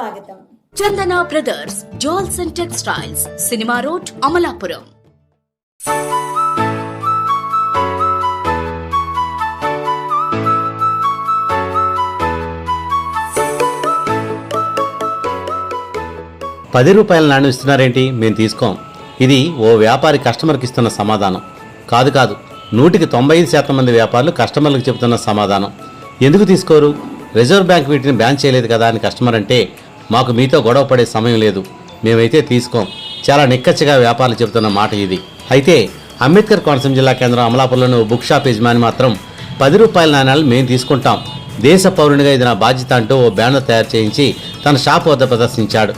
స్వాగతం. Chandana brothers jewels and textiles cinema road Amalapuram. పది రూపాయల నాణ్యం ఇస్తున్నారేంటి మేము తీసుకోం. ఇది ఓ వ్యాపారి కస్టమర్కి ఇస్తున్న సమాధానం. కాదు కాదు నూటికి తొంభై ఐదు శాతం మంది వ్యాపారులు కస్టమర్లకు చెబుతున్న సమాధానం. ఎందుకు తీసుకోరు? రిజర్వ్ బ్యాంక్ వీటిని బ్యాన్ చేయలేదు కదా అని కస్టమర్ అంటే మాకు మీతో గొడవ పడే సమయం లేదు. మేమైతే తీసుకోం. చాలా నిక్కచ్చిగా వ్యాపారాలు చెబుతున్న మాట ఇది. అయితే అంబేద్కర్ కోనసీమ జిల్లా కేంద్రం అమలాపురంలోని బుక్ షాప్ యజమాని మాత్రం పది రూపాయల నాణ్యాలు మేము తీసుకుంటాం. దేశ పౌరునిగా ఇది నా బాధ్యత అంటూ ఓ బ్యానర్ తయారు చేయించి తన షాప్ వద్ద ప్రదర్శించాడు.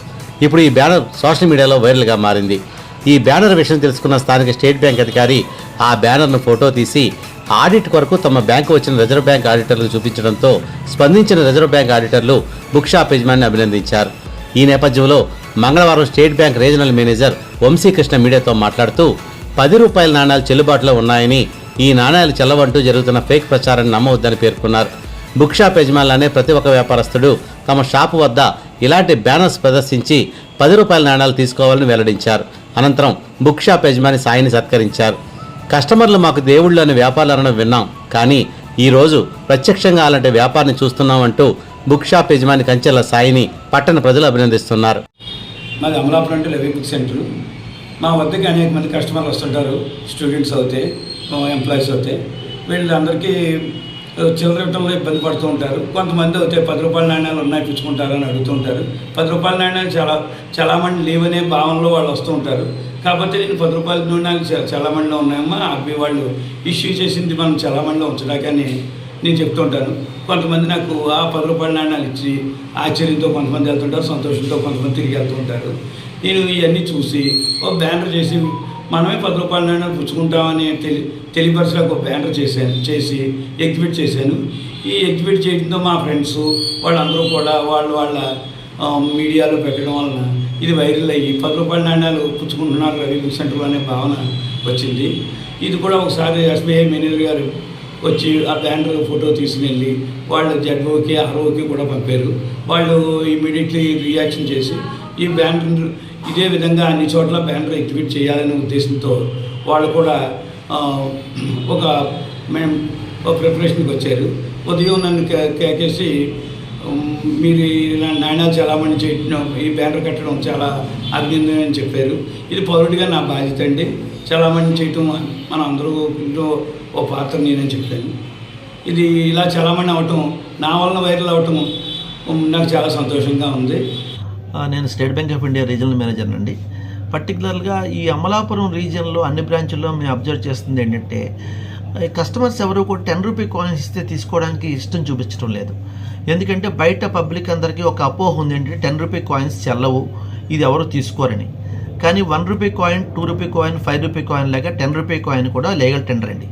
ఇప్పుడు ఈ బ్యానర్ సోషల్ మీడియాలో వైరల్గా మారింది. ఈ బ్యానర్ విషయం తెలుసుకున్న స్థానిక స్టేట్ బ్యాంక్ అధికారి ఆ బ్యానర్ను ఫోటో తీసి ఆడిట్ కొరకు తమ బ్యాంకు వచ్చిన రిజర్వ్ బ్యాంక్ ఆడిటర్లకు చూపించడంతో స్పందించిన రిజర్వ్ బ్యాంక్ ఆడిటర్లు బుక్ షాప్ యజమానిని అభినందించారు. ఈ నేపథ్యంలో మంగళవారం state bank regional manager Vamsikrishna మీడియాతో మాట్లాడుతూ పది రూపాయల నాణ్యాలు చెల్లుబాటులో ఉన్నాయని ఈ నాణ్యాలు చెల్లవంటూ జరుగుతున్న ఫేక్ ప్రచారాన్ని నమ్మవద్దని పేర్కొన్నారు. బుక్ షాప్ యజమానులనే ప్రతి ఒక్క వ్యాపారస్తుడు తమ షాపు వద్ద ఇలాంటి బ్యానర్స్ ప్రదర్శించి పది రూపాయల నాణ్యాలు తీసుకోవాలని వెల్లడించారు. అనంతరం బుక్ షాప్ యజమాని సాయిని సత్కరించారు. కస్టమర్లు మాకు దేవుళ్ళు అని వ్యాపారాలు విన్నాం. కానీ ఈరోజు ప్రత్యక్షంగా అలాంటి వ్యాపారాన్ని చూస్తున్నామంటూ బుక్ షాప్ యజమాని కంచెల సాయిని పట్టణ ప్రజలు అభినందిస్తున్నారు. మాది అమలాపురం అంటే లెవీ బుక్ సెంటర్. మా వద్దకి అనేక మంది కస్టమర్లు వస్తుంటారు స్టూడెంట్స్ అవుతాయి ఎంప్లాయీస్ అవుతాయి వీళ్ళందరికీ చిల్లరటంలో ఇబ్బంది పడుతూ ఉంటారు. కొంతమంది అయితే పది రూపాయల నాణ్యాలు ఉన్నాయి పిచ్చుకుంటారని అడుగుతుంటారు అడుగుతూ ఉంటారు. పది రూపాయల నాణ్యాలు చాలా చాలామంది లేవనే అనే భావనలో వాళ్ళు వస్తూ ఉంటారు. కాకపోతే నేను పది రూపాయల నాణ్యాలు చా- చాలామందిలో ఉన్నాయమ్మా. అవి వాళ్ళు ఇష్యూ చేసింది మనం చాలామందిలో ఉంచడాకని నేను చెప్తుంటాను కొంతమంది నాకు ఆ పది రూపాయల నాణ్యాలు ఇచ్చి ఆశ్చర్యంతో కొంతమంది వెళ్తుంటారు సంతోషంతో కొంతమంది తిరిగి వెళ్తూ ఉంటారు. నేను ఇవన్నీ చూసి ఒక బ్యానర్ చేసి మనమే పది రూపాయల పుచ్చుకుంటామని తెలి తెలియపరచడానికి ఒక బ్యానర్ చేశాను చేసి ఎగ్జిబిట్ చేశాను. ఈ ఎగ్జిబిట్ చేయడంతో మా ఫ్రెండ్స్ వాళ్ళందరూ కూడా వాళ్ళు వాళ్ళ మీడియాలో పెట్టడం వలన ఇది వైరల్ అయ్యి పది రూపాయల నాణ్యాలు పుచ్చుకుంటున్నారు రవి సెంటర్లో అనే భావన వచ్చింది. ఇది కూడా ఒకసారి ఎస్బీఐ మేనేజర్ గారు వచ్చి ఆ బ్యానర్ ఫోటో తీసుకుని వెళ్ళి వాళ్ళు జడ్ఓకి ఆర్ఓకి కూడా పంపారు. వాళ్ళు ఇమీడియట్లీ రియాక్షన్ చేసి ఈ బ్యానర్ ఇదే విధంగా అన్ని చోట్ల బ్యానర్ ఎగ్జిబిట్ చేయాలనే ఉద్దేశంతో వాళ్ళు కూడా ఒక మేము ఒక ప్రిపరేషన్కి వచ్చారు. ఉదయం నన్ను కే- కేకేసి మీరు ఇలా నాయన చాలామంది చేయడం ఈ బ్యానర్ కట్టడం చాలా అభినందన అని చెప్పారు. ఇది పౌరుడిగా నా బాధ్యత అండి. చలామణి చేయటం మనం అందరూ ఇంట్లో ఓ పాత్ర నేనని చెప్పాను. ఇది ఇలా చలామణి అవటం నా వలన వైరల్ అవటం నాకు చాలా సంతోషంగా ఉంది. నేను state bank of India regional manager అండి. పర్టికులర్గా ఈ అమలాపురం రీజియన్లో అన్ని బ్రాంచుల్లో మేము అబ్జర్వ్ చేస్తుంది ఏంటంటే కస్టమర్స్ ఎవరు కూడా టెన్ రూపీ కాయిన్స్ ఇస్తే తీసుకోవడానికి ఇష్టం చూపించడం లేదు. ఎందుకంటే బయట పబ్లిక్ అందరికీ ఒక అపోహ ఉంది ఏంటంటే టెన్ రూపీ కాయిన్స్ చెల్లవు ఇది ఎవరు తీసుకోరని. కానీ one rupee coin two rupee coin five rupee coin లాగా టెన్ రూపీ కాయిన్ కూడా లీగల్ టెండర్ అండి.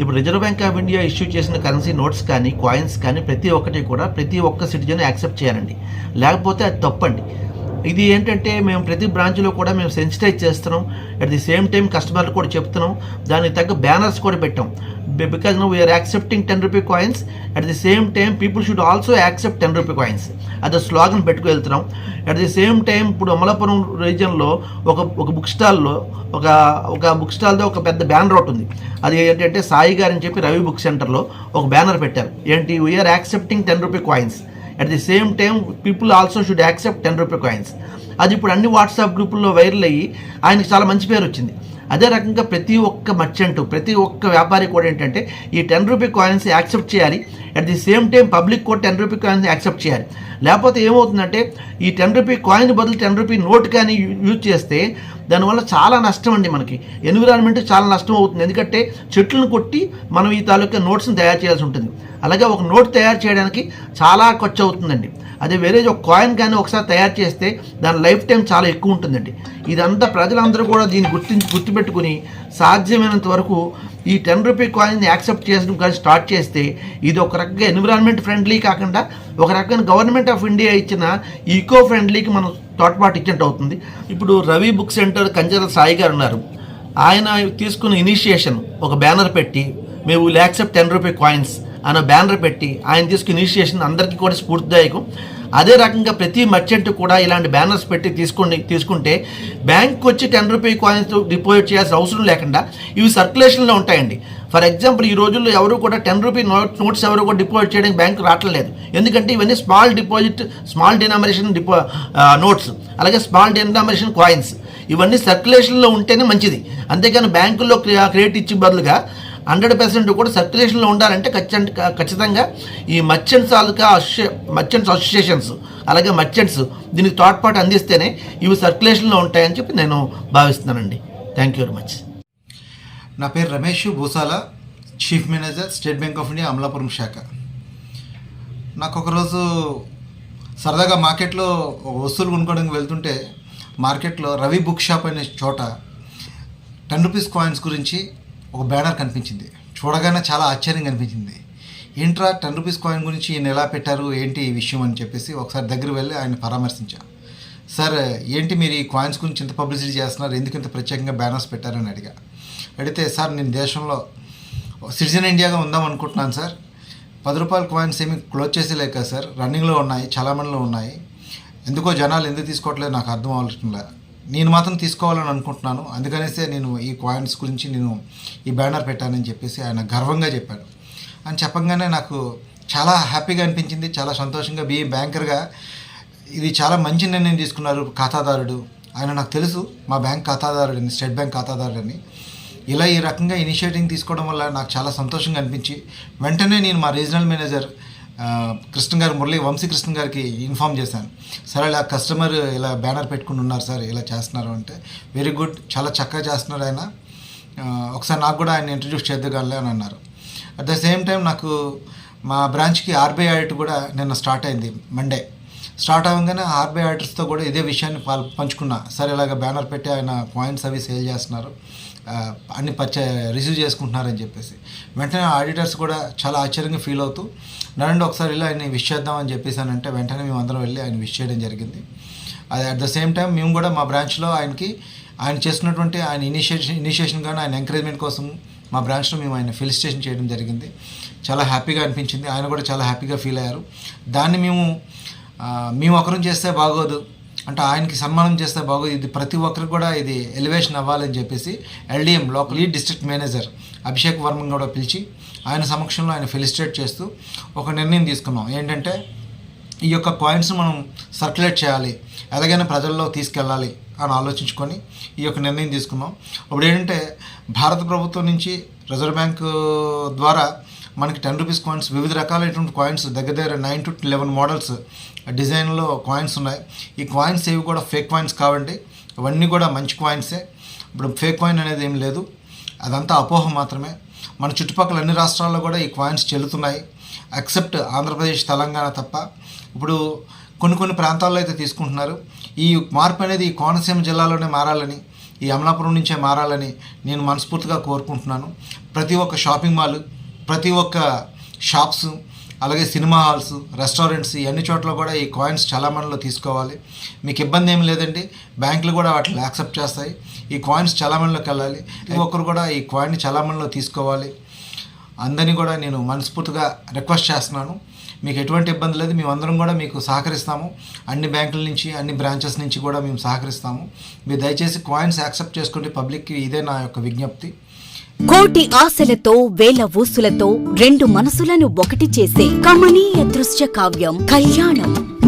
ఇప్పుడు reserve bank of India issue చేసిన కరెన్సీ నోట్స్ కానీ కాయిన్స్ కానీ ప్రతి ఒక్కటి కూడా ప్రతి ఒక్క సిటిజన్ యాక్సెప్ట్ చేయాలండి. లేకపోతే అది తప్పండి. ఇది ఏంటంటే మేము ప్రతి బ్రాంచ్లో కూడా మేము సెన్సిటైజ్ చేస్తున్నాం. అట్ ది సేమ్ టైం కస్టమర్లు కూడా చెప్తున్నాం. దానికి తగ్గ బ్యానర్స్ కూడా పెట్టాం. Because no we are accepting ten rupee coins at the same time people should also accept ten rupee coins అది స్లోగన్ పెట్టుకు వెళ్తున్నాం అట్ ది సేమ్ టైం ఇప్పుడు అమలాపురం రీజియన్లో ఒక ఒక బుక్ స్టాల్లో ఒక ఒక బుక్ స్టాల్తో ఒక పెద్ద బ్యానర్ ఒకటి ఉంది. అది ఏంటంటే సాయి గారు అని చెప్పి రవి బుక్ సెంటర్లో ఒక బ్యానర్ పెట్టారు. ఏంటి? We are accepting ten rupee coins at the same time people also should accept ten rupee coins అది ఇప్పుడు అన్ని వాట్సాప్ గ్రూపుల్లో వైరల్ అయ్యి ఆయనకి చాలా మంచి పేరు వచ్చింది. అదే రకంగా ప్రతి ఒక్క మర్చెంట్ ప్రతి ఒక్క వ్యాపారి కూడా ఏంటంటే ఈ టెన్ రూపీ కాయిన్స్ యాక్సెప్ట్ చేయాలి. At the same time public కూడా టెన్ రూపీ కాయిన్స్ యాక్సెప్ట్ చేయాలి. లేకపోతే ఏమవుతుందంటే ఈ టెన్ రూపీ కాయిన్ బదులు టెన్ రూపీ నోట్ కానీ యూజ్ చేస్తే దానివల్ల చాలా నష్టం అండి మనకి. ఎన్విరాన్మెంట్ చాలా నష్టం అవుతుంది. ఎందుకంటే చెట్లను కొట్టి మనం ఈ తాలూకా నోట్స్ని తయారు చేయాల్సి ఉంటుంది. అలాగే ఒక నోట్ తయారు చేయడానికి చాలా ఖర్చు అవుతుందండి. అదే వేరే ఒక కాయిన్ కానీ ఒకసారి తయారు చేస్తే దాని లైఫ్ టైం చాలా ఎక్కువ ఉంటుందండి. ఇదంతా ప్రజలందరూ కూడా దీన్ని గుర్తించి గుర్తుపెట్టుకుని సాధ్యమైనంత వరకు ఈ టెన్ రూపీ కాయిన్ని యాక్సెప్ట్ చేయడం కానీ స్టార్ట్ చేస్తే ఇది ఒక రకంగా ఎన్విరాన్మెంట్ ఫ్రెండ్లీ కాకుండా ఒక రకంగా గవర్నమెంట్ ఆఫ్ ఇండియా ఇచ్చిన ఈకో ఫ్రెండ్లీకి మనం తోడ్పాటు ఇచ్చినట్టు అవుతుంది. ఇప్పుడు రవి బుక్ సెంటర్ కంజర సాయి గారు ఉన్నారు. ఆయన తీసుకున్న ఇనిషియేషన్ ఒక బ్యానర్ పెట్టి మేము will accept ten rupee coins అనే బ్యానర్ పెట్టి ఆయన తీసుకున్న ఇనిషియేషన్ అందరికీ కూడా స్ఫూర్తిదాయకం. అదే రకంగా ప్రతి మర్చెంట్ కూడా ఇలాంటి బ్యానర్స్ పెట్టి తీసుకుని తీసుకుంటే బ్యాంక్ వచ్చి టెన్ రూపీ కాయిన్స్ డిపాజిట్ చేయాల్సిన అవసరం లేకుండా ఇవి సర్క్యులేషన్లో ఉంటాయండి. ఫర్ ఎగ్జాంపుల్ ఈ రోజుల్లో ఎవరు కూడా టెన్ రూపీ నోట్ నోట్స్ ఎవరు కూడా డిపాజిట్ చేయడానికి బ్యాంకు రావట్లేదు. ఎందుకంటే ఇవన్నీ స్మాల్ డిపాజిట్ స్మాల్ డినామినేషన్ డిపా నోట్స్ అలాగే స్మాల్ డినామినేషన్ కాయిన్స్ ఇవన్నీ సర్క్యులేషన్లో ఉంటేనే మంచిది. అంతేకాని బ్యాంకుల్లో క్రెడిట్ ఇచ్చి బదులుగా హండ్రెడ్ పర్సెంట్ కూడా సర్క్యులేషన్లో ఉండాలంటే ఖచ్చితంగా ఖచ్చితంగా ఈ మర్చెంట్స్ ఆల్కా మర్చెంట్స్ అసోసియేషన్స్ అలాగే మర్చెంట్స్ దీనికి తోడ్పాటు అందిస్తేనే ఇవి సర్క్యులేషన్లో ఉంటాయని చెప్పి నేను భావిస్తున్నానండి. థ్యాంక్ యూ వెరీ మచ్ నా పేరు Ramesh Bhusala chief manager state bank of India Amalapuram శాఖ. నాకు ఒకరోజు సరదాగా మార్కెట్లో వస్తువులు కొనుక్కోవడానికి వెళ్తుంటే మార్కెట్లో రవి బుక్ షాప్ అనే చోట టెన్ రూపీస్ కాయిన్స్ గురించి ఒక బ్యానర్ కనిపించింది. చూడగానే చాలా ఆశ్చర్యం అనిపించింది ఏంట్రా టెన్ రూపీస్ కాయిన్ గురించి ఈయన ఎలా పెట్టారు? ఏంటి ఈ విషయం అని చెప్పేసి ఒకసారి దగ్గర వెళ్ళి ఆయన పరామర్శించాను సార్ ఏంటి మీరు ఈ కాయిన్స్ గురించి ఇంత పబ్లిసిటీ చేస్తున్నారు? ఎందుకు ఇంత ప్రత్యేకంగా బ్యానర్స్ పెట్టారని అడిగా. అడిగితే సార్ నేను దేశంలో సిటిజన్ ఇండియాగా ఉందాం అనుకుంటున్నాను సార్. పది రూపాయల కాయిన్స్ ఏమి క్లోజ్ చేసేలేక సార్. రన్నింగ్లో ఉన్నాయి చాలామందిలో ఉన్నాయి. ఎందుకో జనాలు ఎందుకు తీసుకోవట్లేదు నాకు అర్థం అవ్వట్లే నేను మాత్రం తీసుకోవాలని అనుకుంటున్నాను. అందుకనేసే నేను ఈ కాయిన్స్ గురించి నేను ఈ బ్యానర్ పెట్టానని చెప్పేసి ఆయన గర్వంగా చెప్పాడు. అని చెప్పగానే నాకు చాలా హ్యాపీగా అనిపించింది. చాలా సంతోషంగా బీ బ్యాంకర్గా ఇది చాలా మంచి నిర్ణయం తీసుకున్నారు ఖాతాదారుడు. ఆయన నాకు తెలుసు మా బ్యాంక్ ఖాతాదారుడని స్టేట్ బ్యాంక్ ఖాతాదారుడని. ఇలా ఈ రకంగా ఇనిషియేటివ్ తీసుకోవడం వల్ల నాకు చాలా సంతోషంగా అనిపించి వెంటనే నేను మా రీజనల్ మేనేజర్ కృష్ణ గారు మురళి వంశీ కృష్ణ గారికి ఇన్ఫామ్ చేశాను. సరే ఇలా కస్టమర్ ఇలా బ్యానర్ పెట్టుకుని ఉన్నారు సార్ ఇలా చేస్తున్నారు అంటే వెరీ గుడ్ చాలా చక్కగా చేస్తున్నారు ఆయన. ఒకసారి నాకు కూడా ఆయన ఇంట్రడ్యూస్ చేద్దగలే అని అన్నారు. అట్ ద సేమ్ టైం నాకు మా బ్రాంచ్కి ఆర్బీఐ ఆడిట్ కూడా నిన్న స్టార్ట్ అయింది మండే. స్టార్ట్ అవ్వగానే ఆర్బీఐ ఆడిటర్స్తో కూడా ఇదే విషయాన్ని పాల్ పంచుకున్నా. సరే ఇలాగ బ్యానర్ పెట్టి ఆయన పాయింట్స్ అవి సేల్ చేస్తున్నారు. అన్ని పర్చే రిసీవ్ చేసుకుంటున్నారని చెప్పేసి. వెంటనే ఆడిటర్స్ కూడా చాలా ఆశ్చర్యంగా ఫీల్ అవుతూ నన్ను ఒకసారి ఇలా ఆయన విష్ చేద్దామని చెప్పేసానంటే వెంటనే మేము అందరం వెళ్ళి ఆయన విష్ చేయడం జరిగింది. అది అట్ ద సేమ్ టైం మేము కూడా మా బ్రాంచ్లో ఆయనకి ఆయన చేస్తున్నటువంటి ఆయన ఇనిషియేషన్ ఇనిషియేషన్ కానీ ఆయన ఎంకరేజ్మెంట్ కోసం మా బ్రాంచ్లో మేము ఆయన ఫెలిసిటేషన్ చేయడం జరిగింది. చాలా హ్యాపీగా అనిపించింది. ఆయన కూడా చాలా హ్యాపీగా ఫీల్ అయ్యారు. దాన్ని మేము మేము ఒకరం చేస్తే బాగోదు. అంటే ఆయనకి సన్మానం చేస్తే బాగోదు. ఇది ప్రతి ఒక్కరికి కూడా ఇది ఎలివేషన్ అవ్వాలని చెప్పేసి LDM local district manager Abhishek Varma కూడా పిలిచి ఆయన సమక్షంలో ఆయన ఫెలిసిటేట్ చేస్తూ ఒక నిర్ణయం తీసుకున్నాం. ఏంటంటే ఈ యొక్క కాయిన్స్ మనం సర్క్యులేట్ చేయాలి. ఎలాగైనా ప్రజల్లో తీసుకెళ్ళాలి అని ఆలోచించుకొని ఈ యొక్క నిర్ణయం తీసుకున్నాం. ఇప్పుడు ఏంటంటే భారత ప్రభుత్వం నుంచి రిజర్వ్ బ్యాంక్ uh, ద్వారా మనకి టెన్ రూపీస్ కాయిన్స్ వివిధ రకాలైనటువంటి కాయిన్స్ దగ్గర దగ్గర నైన్ టు లెవెన్ మోడల్స్ డిజైన్లో కాయిన్స్ ఉన్నాయి. ఈ కాయిన్స్ ఏవి కూడా ఫేక్ కాయిన్స్ కావండి. ఇవన్నీ కూడా మంచి కాయిన్సే ఇప్పుడు ఫేక్ కాయిన్ అనేది ఏం లేదు. అదంతా అపోహ మాత్రమే. మన చుట్టుపక్కల అన్ని రాష్ట్రాల్లో కూడా ఈ కాయిన్స్ చెల్లుతున్నాయి. ఎక్సెప్ట్ ఆంధ్రప్రదేశ్ తెలంగాణ తప్ప. ఇప్పుడు కొన్ని కొన్ని ప్రాంతాల్లో అయితే తీసుకుంటున్నారు. ఈ మార్పు అనేది ఈ కోనసీమ జిల్లాలోనే మారాలని ఈ అమలాపురం నుంచే మారాలని నేను మనస్ఫూర్తిగా కోరుకుంటున్నాను. ప్రతి ఒక్క షాపింగ్ మాల్ ప్రతి ఒక్క షాప్స్ అలాగే సినిమా హాల్స్ రెస్టారెంట్స్ అన్ని చోట్ల కూడా ఈ కాయిన్స్ చలామణిలో తీసుకోవాలి. మీకు ఇబ్బంది ఏమి లేదండి. బ్యాంకులు కూడా వాటిని యాక్సెప్ట్ చేస్తాయి. ఈ కాయిన్స్ చలామణిలోకి వెళ్ళాలి. ప్రతి ఒక్కరు కూడా ఈ కాయిన్ చలామణిలో తీసుకోవాలి. అందరినీ కూడా నేను మనస్ఫూర్తిగా రిక్వెస్ట్ చేస్తున్నాను. మీకు ఎటువంటి ఇబ్బంది లేదు మేమందరం కూడా మీకు సహకరిస్తాము. అన్ని బ్యాంకుల నుంచి అన్ని బ్రాంచెస్ నుంచి కూడా మేము సహకరిస్తాము. మీరు దయచేసి కాయిన్స్ యాక్సెప్ట్ చేసుకుంటే పబ్లిక్కి ఇదే నా యొక్క విజ్ఞప్తి. కోటి ఆశలతో వేల ఊసులతో రెండు మనసులను ఒకటి చేసే కమనీయ దృశ్య కావ్యం కళ్యాణం.